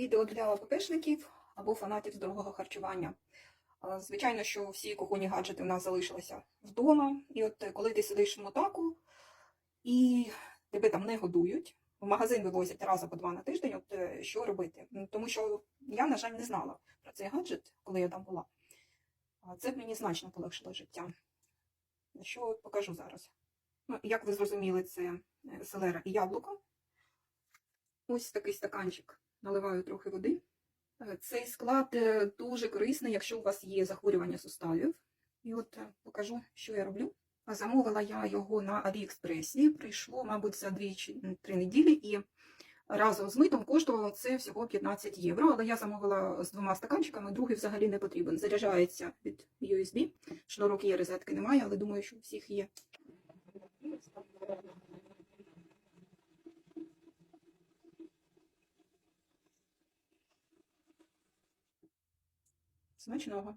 Відео для ППшників або фанатів здорового харчування. Звичайно, що всі кухонні гаджети у нас залишилися вдома. І от е, коли ти сидиш в мотаку і тебе там не годують, в магазин вивозять раз або два на тиждень, от е, що робити? Тому що я, на жаль, не знала про цей гаджет, коли я там була. Це б мені значно полегшило життя. Що покажу зараз. Ну, як ви зрозуміли, це е, селера і яблуко. Ось такий стаканчик. Наливаю трохи води. Е, Цей склад е, дуже корисний, якщо у вас є захворювання суставів. І от е, покажу, що я роблю. Замовила я його на Аліекспресі. Прийшло, мабуть, за 2-3 неділі, і разом з митом коштувало це всього 15 євро. Але я замовила з двома стаканчиками, другий взагалі не потрібен. Заряджається від USB. Шнурок є, розетки немає, але думаю, що у всіх є. Смачного.